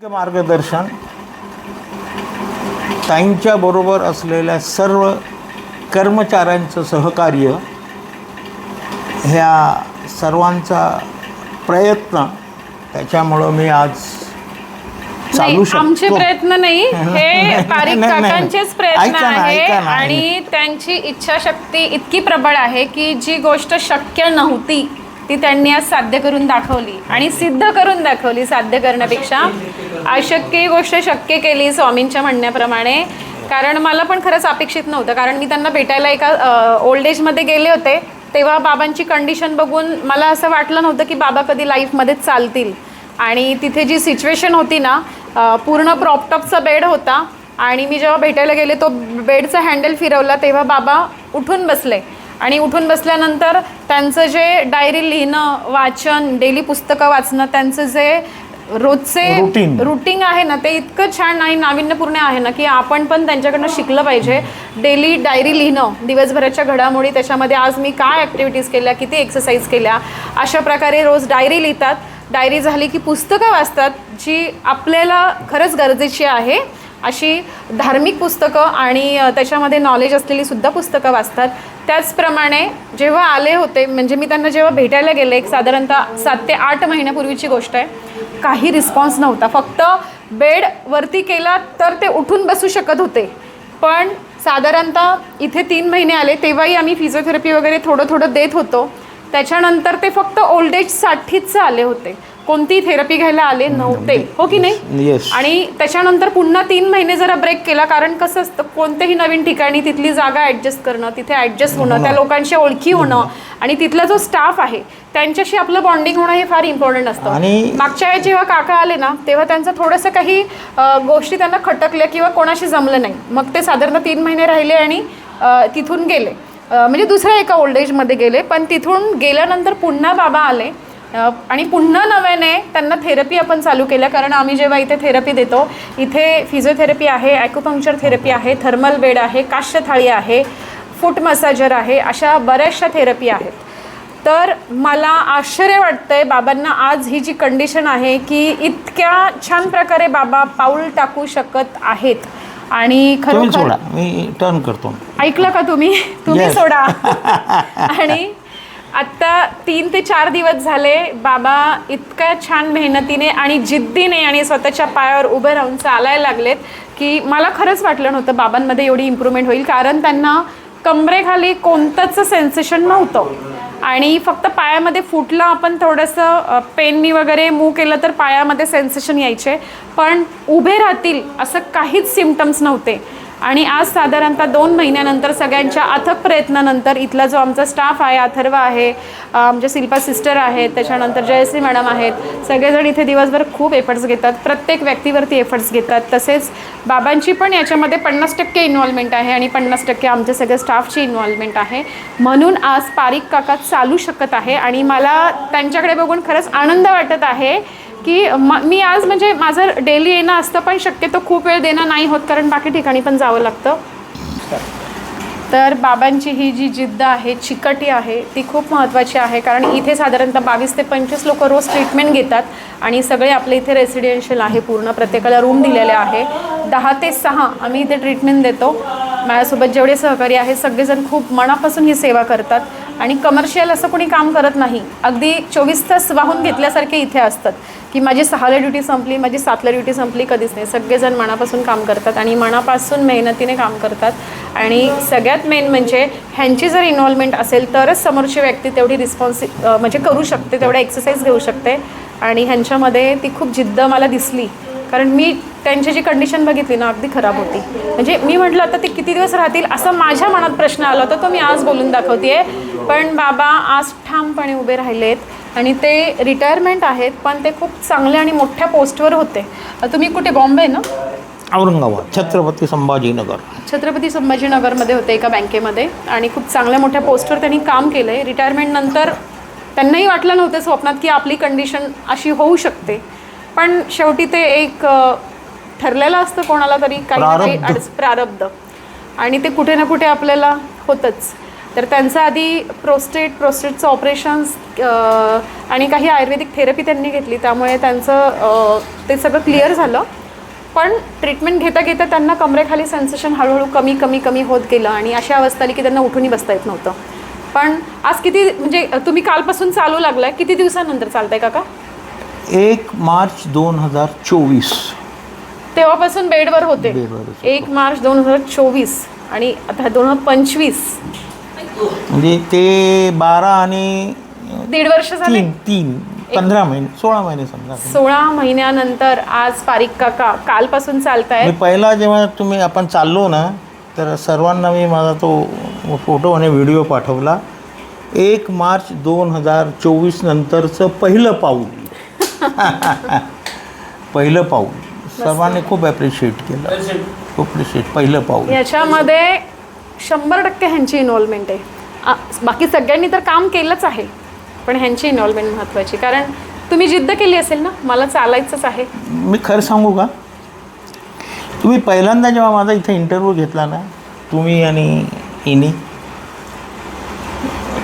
मार्गदर्शन ताईंच्या बरोबर असलेल्या सर्व कर्मचाऱ्यांचं सहकार्य ह्या सर्वांचा प्रयत्न त्याच्यामुळं मी आज चालू नाही आमचे शकतो प्रयत्न नाही हे पारिक नाही, नाही, नाही. काकांचेच प्रयत्न ऐका ना, आहे ऐका ना. आणि त्यांची इच्छाशक्ती इतकी प्रबळ आहे की जी गोष्ट शक्य नव्हती ती त्यांनी आज साध्य करून दाखवली आणि सिद्ध करून दाखवली साध्य करण्यापेक्षा. अशक्य गोष्ट शक्य केली स्वामींच्या म्हणण्याप्रमाणे. कारण मला पण खरंच अपेक्षित नव्हतं. कारण मी त्यांना भेटायला एका ओल्ड एजमध्ये गेले होते. तेव्हा बाबांची कंडिशन बघून मला असं वाटलं नव्हतं की बाबा कधी लाईफमध्ये चालतील. आणि तिथे जी सिच्युएशन होती ना पूर्ण प्रॉपटॉपचा बेड होता. आणि मी जेव्हा भेटायला गेले तो बेडचा हँडल फिरवला तेव्हा बाबा उठून बसले. आणि उठून बसल्यानंतर त्यांचं जे डायरी लिहिणं वाचन डेली पुस्तकं वाचणं त्यांचं जे रोजचे. रुटीन आहे ना ते इतकं छान आणि नाविन्यपूर्ण आहे ना की आपण पण त्यांच्याकडनं शिकलं पाहिजे. डेली डायरी लिहिणं दिवसभराच्या घडामोडी त्याच्यामध्ये आज मी काय ॲक्टिव्हिटीज केल्या किती एक्सरसाइज केल्या अशा प्रकारे रोज डायरी लिहितात. डायरी झाली की पुस्तकं वाचतात जी आपल्याला खरंच गरजेची आहे. अशी धार्मिक पुस्तकं आणि त्याच्यामध्ये नॉलेज असलेली सुद्धा पुस्तकं वाचतात. त्याचप्रमाणे जेव्हा आले होते म्हणजे मी त्यांना जेव्हा भेटायला गेले एक साधारणतः सात ते आठ महिन्यापूर्वीची गोष्ट आहे काही रिस्पॉन्स नव्हता. फक्त बेड वरती केला तर ते उठून बसू शकत होते. पण साधारणतः इथे तीन महिने आले तेव्हाही आम्ही फिजिओथेरपी वगैरे थोडं थोडं देत होतो. त्याच्यानंतर ते फक्त ओल्ड एजसाठीच आले होते. कोणतीही थेरपी घ्यायला आले नव्हते. हो की नाही? येस आणि त्याच्यानंतर पुन्हा तीन महिने जरा ब्रेक केला कारण कसं असतं कोणत्याही नवीन ठिकाणी तिथली जागा ॲडजस्ट करणं तिथे ॲडजस्ट होणं त्या लोकांशी ओळखी होणं आणि तिथला जो स्टाफ आहे त्यांच्याशी आपलं बॉन्डिंग होणं हे फार इम्पॉर्टंट असतं. आणि- मागच्या वेळेस जेव्हा काका आले ना तेव्हा त्यांचं थोडंसं काही गोष्टी त्यांना खटकल्या किंवा कोणाशी जमलं नाही. मग ते साधारणतः तीन महिने राहिले आणि तिथून गेले. म्हणजे दुसऱ्या एका ओल्ड एजमध्ये गेले पण तिथून गेल्यानंतर पुन्हा बाबा आले आणि पुन्हा नव्याने त्यांना थेरपी आपण चालू केल्या कारण आम्ही जेव्हा इथे थेरपी देतो इथे फिजिओथेरपी आहे ॲक्युपंक्चर थेरपी आहे थर्मल बेड आहे काश्य थाळी आहे फूट मसाजर आहे अशा बऱ्याचशा थेरपी आहेत. तर मला आश्चर्य वाटतंय बाबांना आज ही जी कंडिशन आहे की इतक्या छान प्रकारे बाबा पाऊल टाकू शकत आहेत. आणि खरोखर सोडा. मी टर्न करतो. ऐकलं का तुम्ही? तुम्ही. सोडा. आणि आत्ता तीन ते चार दिवस झाले बाबा इतक्या छान मेहनतीने आणि जिद्दीने आणि स्वतःच्या पायावर उभे राहून चालायला लागलेत की मला खरंच वाटलं नव्हतं बाबांमध्ये एवढी इम्प्रूव्हमेंट होईल कारण त्यांना कमरेखाली कोणतंच सेन्सेशन नव्हतं. आणि फक्त पायामध्ये फुटलं आपण थोडंसं पेननी वगैरे मूव केलं तर पायामध्ये सेन्सेशन यायचे. पण उभे राहतील असं काहीच सिमटम्स नव्हते. आणि आज साधारणतः दोन महिन्यानंतर सगळ्यांच्या अथक प्रयत्नानंतर इथला जो आमचा स्टाफ आहे अथर्व आहे आमच्या म्हणजे शिल्पा सिस्टर आहेत त्याच्यानंतर जयश्री मॅडम आहेत सगळेजण इथे दिवसभर खूप एफर्ट्स घेतात प्रत्येक व्यक्तीवरती एफर्ट्स घेतात. तसेच बाबांची पण याच्यामध्ये पन्नास टक्के इन्व्हॉल्वमेंट आहे आणि पन्नास टक्के आमच्या सगळ्या स्टाफची इन्व्हॉल्वमेंट आहे. म्हणून आज पारिक काका चालू शकत आहे आणि मला त्यांच्याकडे बघून खरंच आनंद वाटत आहे की म मी आज म्हणजे माझं डेली येणं असतं पण शक्यतो खूप वेळ देणं नाही होत कारण बाकी ठिकाणी पण जावं लागतं. तर बाबांची ही जी जिद्द आहे चिकटी आहे ती खूप महत्त्वाची आहे कारण इथे साधारणतः बावीस ते पंचवीस लोक रोज ट्रीटमेंट घेतात आणि सगळे आपले इथे रेसिडेन्शियल आहे पूर्ण प्रत्येकाला रूम दिलेले आहे. दहा ते सहा आम्ही इथे ट्रीटमेंट देतो. माझ्यासोबत जेवढे सहकारी आहेत सगळेजण खूप मनापासून ही सेवा करतात. आणि कमर्शियल असं कोणी काम करत नाही. अगदी चोवीस तास वाहून घेतल्यासारखे इथे असतात. की माझी सहाला ड्युटी संपली माझी सातला ड्युटी संपली कधीच नाही. सगळेजण मनापासून काम करतात आणि मनापासून मेहनतीने काम करतात. आणि सगळ्यात मेन म्हणजे ह्यांची जर इन्व्हॉल्वमेंट असेल तरच समोरची व्यक्ती तेवढी रिस्पॉन्सि म्हणजे करू शकते तेवढ्या एक्सरसाइज घेऊ शकते. आणि ह्यांच्यामध्ये ती खूप जिद्द मला दिसली. कारण मी त्यांची जी कंडिशन बघितली ना अगदी खराब होती. म्हणजे मी म्हटलं आता ते किती दिवस राहतील असं माझ्या मनात प्रश्न आला होता तो मी आज बोलून दाखवते पण बाबा आज ठामपणे उभे राहिलेत आणि ते रिटायरमेंट आहेत पण ते खूप चांगले आणि मोठ्या पोस्टवर होते. तुम्ही कुठे? बॉम्बे ना? औरंगाबाद छत्रपती संभाजीनगर. छत्रपती संभाजीनगरमध्ये होते एका बँकेमध्ये आणि खूप चांगल्या मोठ्या पोस्टवर त्यांनी काम केलं आहे रिटायरमेंटनंतर त्यांनाही वाटलं नव्हतं स्वप्नात की आपली कंडिशन अशी होऊ शकते. पण शेवटी ते एक ठरलेलं असतं कोणाला तरी काही ना काही प्रारब्ध. अडच प्रारब्ध. आणि ते कुठे ना कुठे आपल्याला होतंच. तर त्यांचं आधी प्रोस्टेट प्रोस्टेटचं ऑपरेशन्स आणि काही आयुर्वेदिक थेरपी त्यांनी घेतली. त्यामुळे त्यांचं ते सगळं क्लिअर झालं. पण ट्रीटमेंट घेता घेता त्यांना कमरेखाली सेन्सेशन हळूहळू कमी कमी कमी होत गेलं. आणि अशी अवस्था आली की त्यांना उठूनही बसता येत नव्हतं. पण आज किती म्हणजे तुम्ही कालपासून चालू लागलाय. किती दिवसानंतर चालताय काका? एक मार्च दोन हजार चोवीस. तेव्हापासून बेडवर होते. बेडवरच होतो. एक मार्च दोन हजार चोवीस आणि आता दोन हजार पंचवीस. म्हणजे ते बारा आणि दीड वर्ष झाले. तीन तीन पंधरा महिने सोळा महिने समजा. सोळा महिन्यानंतर आज पारिक काका कालपासून चालताय मी पहिला जेव्हा तुम्ही आपण चाललो ना तर सर्वांना मी माझा तो फोटो आणि व्हिडिओ पाठवला. एक मार्च दोन हजार चोवीस नंतरचं पहिलं पाऊल. पहिलं पाऊल. सर्वांनी खूप ॲप्रिशिएट केलं. खूप अप्रिशिएट पहिलं पाऊल. याच्यामध्ये शंभर टक्के ह्यांची इन्व्हॉल्वमेंट आहे. आ, बाकी सगळ्यांनी तर काम केलंच आहे पण ह्यांची इन्व्हॉल्वमेंट महत्त्वाची कारण तुम्ही जिद्द केली असेल ना मला चालायचंच आहे. मी खरं सांगू का? तुम्ही पहिल्यांदा जेव्हा माझा इथे इंटरव्ह्यू घेतला ना तुम्ही आणि इनी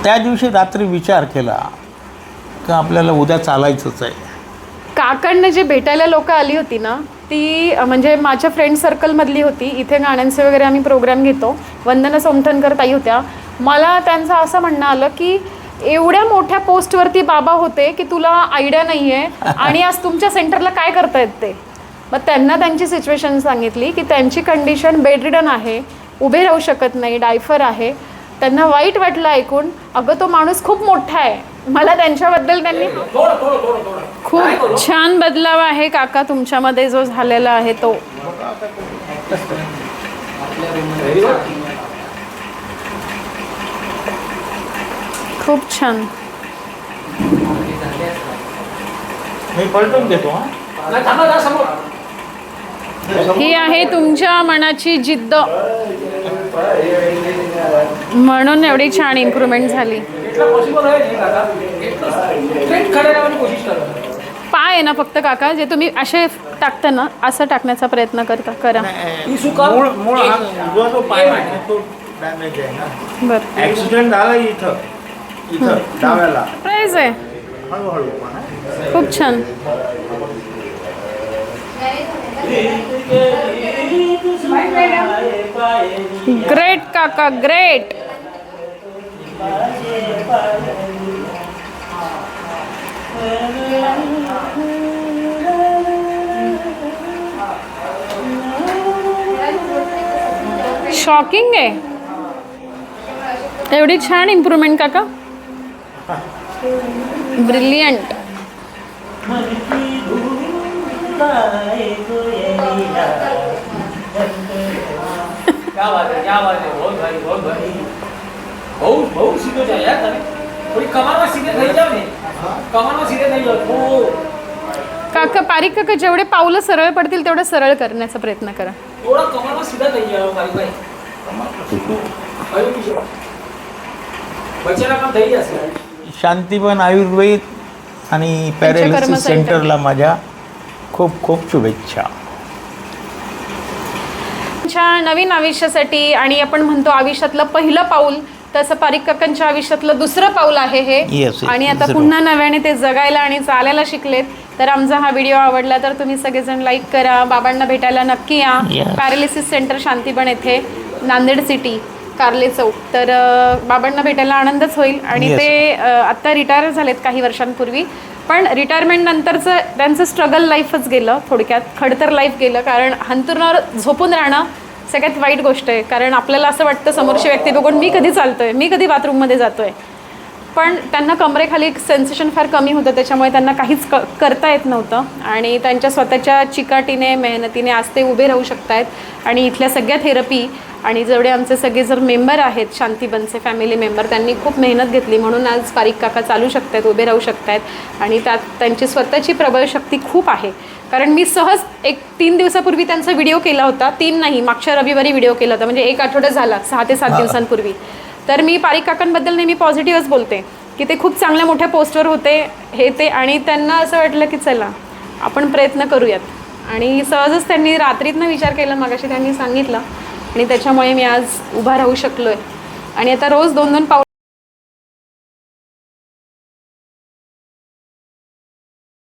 त्या दिवशी रात्री विचार केला का आपल्याला उद्या चालायचंच आहे. काकांना जे भेटायला लोक आली होती ना ती म्हणजे माझ्या फ्रेंड सर्कलमधली होती. इथे गाण्यांचे वगैरे आम्ही प्रोग्राम घेतो. वंदना सोमठणकर ताई होत्या. मला त्यांचं असं म्हणणं आलं की एवढ्या मोठ्या पोस्टवरती बाबा होते की तुला आयडिया नाही आहे आणि आज तुमच्या सेंटरला काय करतायत ते? मग त्यांना त्यांची सिच्युएशन सांगितली की त्यांची कंडिशन बेडरिडन आहे उभे राहू शकत नाही डायफर आहे. त्यांना वाईट वाटलं ऐकून अगं तो माणूस खूप मोठा आहे. मला त्यांच्याबद्दल त्यांनी खूप छान बदलाव आहे काका तुमच्यामध्ये जो झालेला आहे तो खूप छान मी पलटून हां ही आहे तुमच्या मनाची जिद्द म्हणून एवढी छान इम्प्रूव्हमेंट झाली पाय आहे ना फक्त काका जे तुम्ही असे टाकता ना असं टाकण्याचा प्रयत्न करता करा. मूळ मूळ हा उजवा जो पाय आहे तो डॅमेज आहे ना. बरं. ॲक्सिडेंट झाला इथं. इथं डाव्याला. प्राईज आहे. हळूहळू पण हा. खूप छान. ग्रेट काका ग्रेट शॉकिंग आहे. एवढी छान इम्प्रूव्हमेंट काका. ब्रिलियंट क्या बात है क्या बात है बहुत भारी बहुत भारी बहुत बहुत सीधे जाए यार તમે થોડી કમારમાં સીધે થઈ જાવ ને કમારમાં સીધે થઈ જાવ થોડું काका पारिक काका जेवढे पावलं सरळ पडतील तेवढं सरळ करण्याचा प्रयत्न करा થોડા કમારમાં સીધા થઈ જાવ મારી ભાઈ કયું બીજું બચ્ચાના કામ થઈ જશે शांतीवन आयुर्वेद आणि पॅरेलिसिस कर्म सेंटर. सेंटरला माझ्या खूप खूप शुभेच्छा च्या नवीन आयुष्यासाठी आणि आपण म्हणतो आयुष्यातलं पहिलं पाऊल तसं पारिक काकांच्या आयुष्यातलं दुसरं पाऊल आहे हे. Yes, yes, आणि आता. पुन्हा नव्याने ते जगायला आणि चालायला शिकलेत. तर आमचा हा व्हिडिओ आवडला तर तुम्ही सगळेजण लाईक करा. बाबांना भेटायला नक्की या. Yes. पॅरालिसिस सेंटर शांतीबन येथे. नांदेड सिटी कार्ले चौक तर अं, बाबांना भेटायला आनंदच होईल. आणि Yes. ते अं, आत्ता रिटायर झालेत काही वर्षांपूर्वी. पण रिटायरमेंट नंतरचं त्यांचं स्ट्रगल लाईफच गेलं थोडक्यात. खडतर लाईफ गेलं. कारण हंतरुणावर झोपून राहणं सगळ्यात वाईट गोष्ट आहे. कारण आपल्याला असं वाटतं समोरची व्यक्ती बघून मी कधी चालतोय? मी कधी बाथरूममध्ये जातोय? पण त्यांना कमरेखाली सेन्सेशन फार कमी होतं. त्याच्यामुळे त्यांना काहीच क करता येत नव्हतं. आणि त्यांच्या स्वतःच्या चिकाटीने मेहनतीने आज ते उभे राहू शकत आहेत आणि इथल्या सगळ्या थेरपी आणि जेवढे आमचे सगळे जर मेंबर आहेत शांतीबनचे फॅमिली मेंबर त्यांनी खूप मेहनत घेतली. म्हणून आज पारिक काका चालू शकत आहेत उभे राहू शकत आहेत आणि त्यात त्यांची स्वतःची प्रबळ शक्ती खूप आहे. कारण मी सहज एक तीन दिवसापूर्वी त्यांचा व्हिडिओ केला होता. तीन नाही मागच्या रविवारी व्हिडिओ केला होता. म्हणजे एक आठवडा झाला सहा ते सात दिवसांपूर्वी. तर मी पारिक काकांबद्दल नेहमी पॉझिटिव्हच बोलते की ते खूप चांगल्या मोठ्या पोस्टवर होते हे ते. आणि त्यांना असं वाटलं की चला आपण प्रयत्न करूयात. आणि सहजच त्यांनी रात्रीतनं विचार केला मगाशी त्यांनी सांगितलं आणि त्याच्यामुळे मी आज उभा राहू शकलो आहे आणि आता रोज दोन दोन पावलं